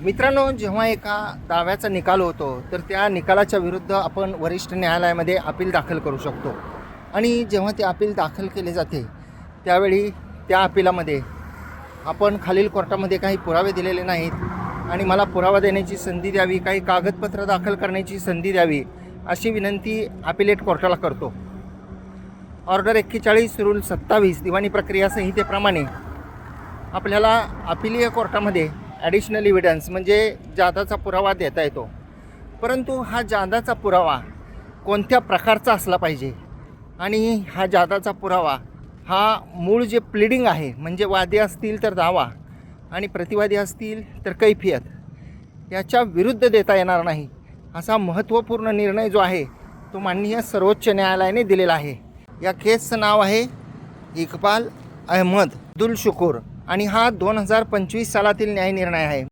मित्रांनो जेव्हा एका दाव्याचा निकाल होतो तर त्या निकालाच्या विरुद्ध आपण वरिष्ठ न्यायालयामध्ये अपील दाखल करू शकतो. आणि जेव्हा ते अपील दाखल केले जाते त्यावेळी त्या अपिलामध्ये आपण खालील कोर्टामध्ये काही पुरावे दिलेले नाहीत. आणि मला पुरावा देण्याची संधी द्यावी काही कागदपत्र दाखल करण्याची संधी द्यावी अशी विनंती अपिलेट कोर्टाला करतो. ऑर्डर एक्केचाळीस रूल सत्तावीस दिवाणी प्रक्रिया संहितेप्रमाणे आपल्याला अपिलीय कोर्टामध्ये ॲडिशनल इव्हिडन्स म्हणजे जादाचा पुरावा देता येतो. परंतु हा जादाचा पुरावा कोणत्या प्रकारचा असला पाहिजे? आणि हा जादाचा पुरावा हा मूळ जे प्लिडिंग आहे म्हणजे वादी असतील तर दावा आणि प्रतिवादी असतील तर कैफियत याच्या विरुद्ध देता येणार नाही. असा महत्त्वपूर्ण निर्णय जो आहे तो माननीय सर्वोच्च न्यायालयाने दिलेला आहे. या केसचं नाव आहे इकबाल अहमद दुलशुकूर शुकूर. आणि हा दोन हजार पंचवीस सालातील न्यायनिर्णय आहे.